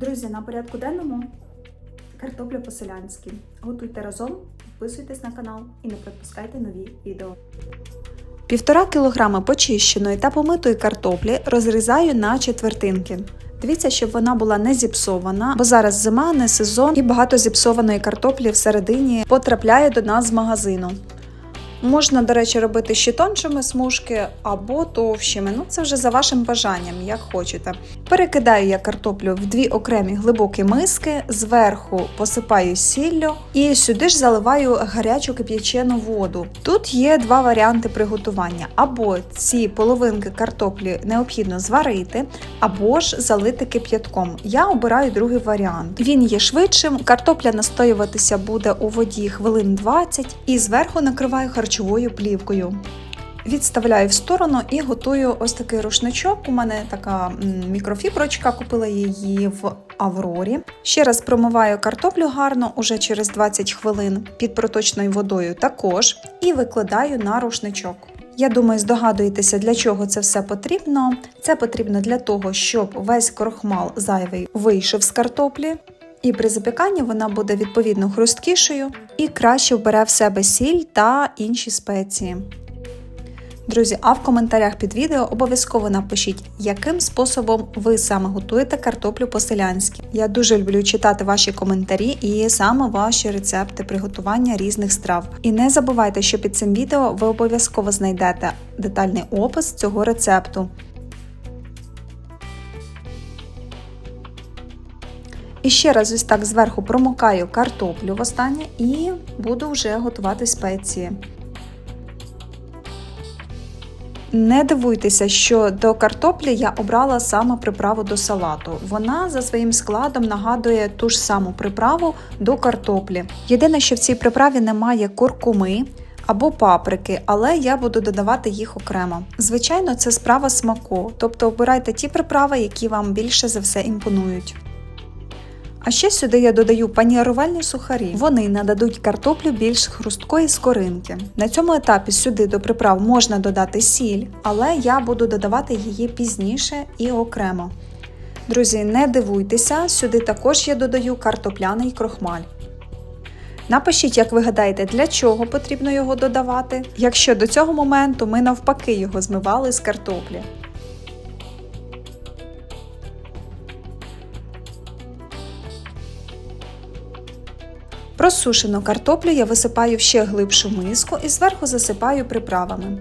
Друзі, на порядку денному картопля по-селянськи. Готуйте разом, підписуйтесь на канал і не пропускайте нові відео. Півтора кілограми почищеної та помитої картоплі розрізаю на четвертинки. Дивіться, щоб вона була не зіпсована, бо зараз зима, не сезон, і багато зіпсованої картоплі всередині потрапляє до нас з магазину. Можна, до речі, робити ще тоншими смужки або товщими. Ну, це вже за вашим бажанням, як хочете. Перекидаю я картоплю в дві окремі глибокі миски, зверху посипаю сіллю і сюди ж заливаю гарячу кип'ячену воду. Тут є два варіанти приготування: або ці половинки картоплі необхідно зварити, або ж залити кип'ятком. Я обираю другий варіант. Він є швидшим, картопля настоюватися буде у воді хвилин 20 і зверху накриваю харчовою плівкою. Відставляю в сторону і готую ось такий рушничок. У мене така мікрофіброчка, купила її в Аврорі. Ще раз промиваю картоплю гарно уже через 20 хвилин під проточною водою також і викладаю на рушничок. Я думаю, здогадуєтеся, для чого це все потрібно. Це потрібно для того, щоб весь крохмал зайвий вийшов з картоплі. І при запіканні вона буде відповідно хрусткішою і краще вбере в себе сіль та інші спеції. Друзі, а в коментарях під відео обов'язково напишіть, яким способом ви саме готуєте картоплю по-селянськи. Я дуже люблю читати ваші коментарі і саме ваші рецепти приготування різних страв. І не забувайте, що під цим відео ви обов'язково знайдете детальний опис цього рецепту. І ще раз ось так зверху промокаю картоплю востаннє і буду вже готувати спеції. Не дивуйтеся, що до картоплі я обрала саме приправу до салату. Вона за своїм складом нагадує ту ж саму приправу до картоплі. Єдине, що в цій приправі немає куркуми або паприки, але я буду додавати їх окремо. Звичайно, це справа смаку, тобто обирайте ті приправи, які вам більше за все імпонують. А ще сюди я додаю панірувальні сухарі. Вони нададуть картоплю більш хрусткої скоринки. На цьому етапі сюди до приправ можна додати сіль, але я буду додавати її пізніше і окремо. Друзі, не дивуйтеся, сюди також я додаю картопляний крохмаль. Напишіть, як ви гадаєте, для чого потрібно його додавати, якщо до цього моменту ми навпаки його змивали з картоплі. Просушену картоплю я висипаю в ще глибшу миску і зверху засипаю приправами.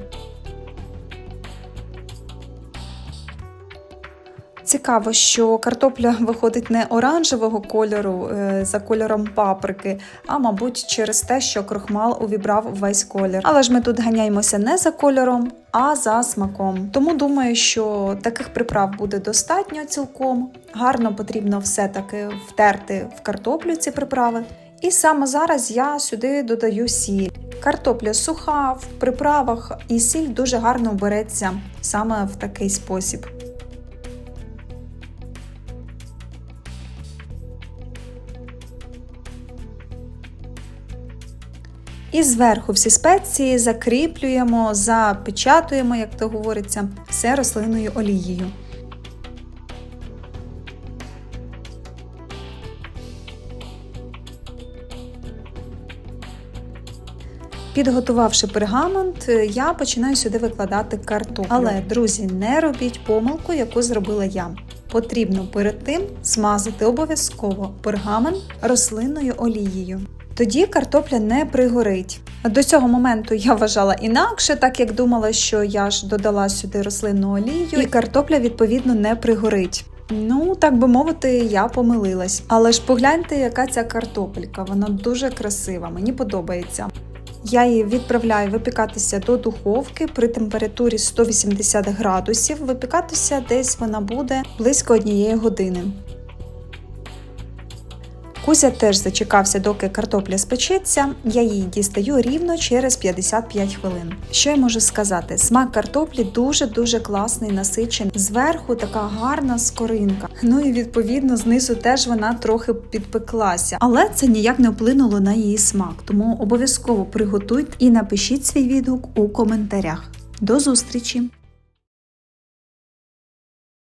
Цікаво, що картопля виходить не оранжевого кольору е, за кольором паприки, а мабуть через те, що крохмал увібрав весь колір. Але ж ми тут ганяємося не за кольором, а за смаком. Тому думаю, що таких приправ буде достатньо цілком. Гарно потрібно все-таки втерти в картоплю ці приправи. І саме зараз я сюди додаю сіль. Картопля суха, в приправах, і сіль дуже гарно береться саме в такий спосіб. І зверху всі спеції закріплюємо, запечатуємо, як то говориться, все рослинною олією. Підготувавши пергамент, я починаю сюди викладати картоплю. Але, друзі, не робіть помилку, яку зробила я. Потрібно перед тим змазати обов'язково пергамент рослинною олією. Тоді картопля не пригорить. До цього моменту я вважала інакше, так як думала, що я ж додала сюди рослинну олію, і картопля відповідно не пригорить. Ну, так би мовити, я помилилась. Але ж погляньте, яка ця картопелька, вона дуже красива, мені подобається. Я її відправляю випікатися до духовки при температурі 180 градусів. Випікатися десь вона буде близько однієї години. Кузя теж зачекався, доки картопля спечеться. Я її дістаю рівно через 55 хвилин. Що я можу сказати? Смак картоплі дуже-дуже класний, насичений. Зверху така гарна скоринка. Ну і відповідно знизу теж вона трохи підпеклася. Але це ніяк не вплинуло на її смак. Тому обов'язково приготуйте і напишіть свій відгук у коментарях. До зустрічі!